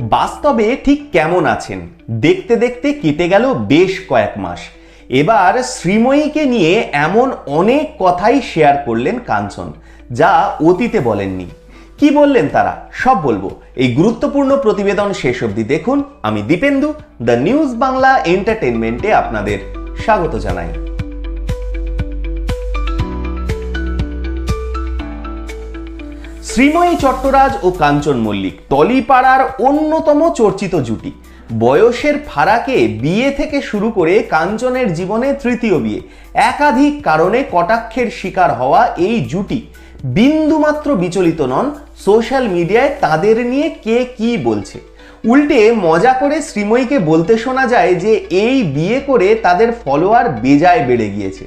বাস্তবে ঠিক কেমন আছেন? দেখতে দেখতে কেটে গেল বেশ কয়েক মাস। এবার শ্রীময়ীকে নিয়ে এমন অনেক কথাই শেয়ার করলেন কাঞ্চন, যা অতীতে বলেননি। কি বললেন তারা? সব বলব। এই গুরুত্বপূর্ণ প্রতিবেদন শেষ অবধি দেখুন। আমি দীপেন্দু দ্য নিউজ বাংলা এন্টারটেনমেন্টে আপনাদের স্বাগত জানাই। শ্রীময়ী চট্টরাজ ও কাঞ্চন মল্লিক, টলিপাড়ার অন্যতম চর্চিত জুটি। বয়সের ফারাকে বিয়ে থেকে শুরু করে কাঞ্চনের জীবনে তৃতীয় বিয়ে। একাধিক কারণে কটাক্ষের শিকার হওয়া এই জুটি বিন্দুমাত্র বিচলিত নন। সোশ্যাল মিডিয়ায় তাদের নিয়ে কে কি বলছে? উল্টে মজা করে শ্রীময়ীকে বলতে শোনা যায় যে, এই বিয়ে করে তাদের ফলোয়ার বেজায় বেড়ে গিয়েছে।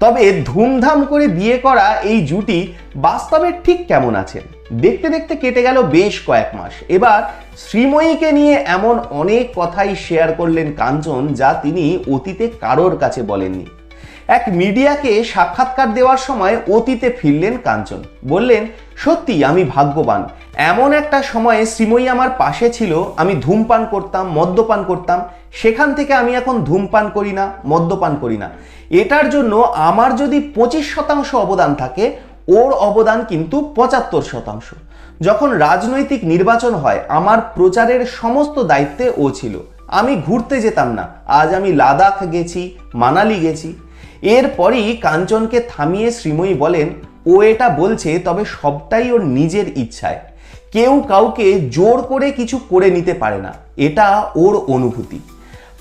তবে ধুমধাম করে বিয়ে করা এই জুটি বাস্তবে ঠিক কেমন আছেন দেখতে দেখতে কেটে গেল বেশ কয়েক মাস। এবার শ্রীময়ীকে নিয়ে এমন অনেক কথাই শেয়ার করলেন কাঞ্চন যা তিনি অতীতে কারোর কাছে বলেননি। এক মিডিয়াকে সাক্ষাৎকার দেওয়ার সময় অতীতে ফিরলেন কাঞ্চন। বললেন, সত্যি আমি ভাগ্যবান। এমন একটা সময়ে শ্রীময়ী আমার পাশে ছিল। আমি ধূমপান করতাম, মদ্যপান করতাম। সেখান থেকে আমি এখন ধূমপান করি না, মদ্যপান করি না। এটার জন্য আমার যদি পঁচিশ শতাংশ অবদান থাকে, ওর অবদান কিন্তু পঁচাত্তর শতাংশ। যখন রাজনৈতিক নির্বাচন হয়, আমার প্রচারের সমস্ত দায়িত্বে ও ছিল। আমি ঘুরতে যেতাম না। আজ আমি লাদাখ গেছি, মানালি গেছি। এরপরই কাঞ্চনকে থামিয়ে শ্রীময়ী বলেন, ও এটা বলছে, তবে সবটাই ওর নিজের ইচ্ছায়। কেউ কাউকে জোর করে কিছু করে নিতে পারে না। এটা ওর অনুভূতি।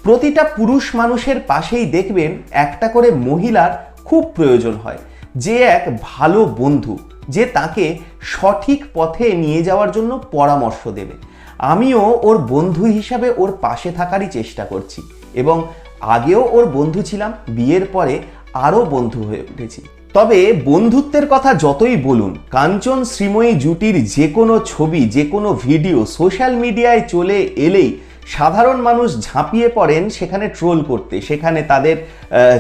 প্রতিটা পুরুষ মানুষের পাশেই দেখবেন, একটা করে মহিলার খুব প্রয়োজন হয়। যে এক ভালো বন্ধু, যে তাকে সঠিক পথে নিয়ে যাওয়ার জন্য পরামর্শ দেবে। আমিও ওর বন্ধু হিসাবে ওর পাশে থাকারই চেষ্টা করছি। এবং আগেও ওর বন্ধু ছিলাম, বিয়ের পরে আরও বন্ধু হয়ে উঠেছি। তবে বন্ধুত্বের কথা যতই বলুন, কাঞ্চন শ্রীময়ী জুটির যে কোনো ছবি, যে কোনো ভিডিও সোশ্যাল মিডিয়ায় চলে এলেই সাধারণ মানুষ ঝাঁপিয়ে পড়েন সেখানে ট্রোল করতে, সেখানে তাদের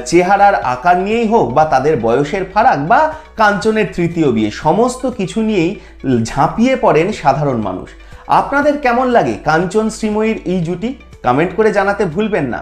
চেহারার আকার নিয়েই হোক বা তাদের বয়সের ফারাক বা কাঞ্চনের তৃতীয় বিয়ে, সমস্ত কিছু নিয়েই ঝাঁপিয়ে পড়েন সাধারণ মানুষ। আপনাদের কেমন লাগে কাঞ্চন শ্রীময়ীর এই জুটি? কমেন্ট করে জানাতে ভুলবেন না।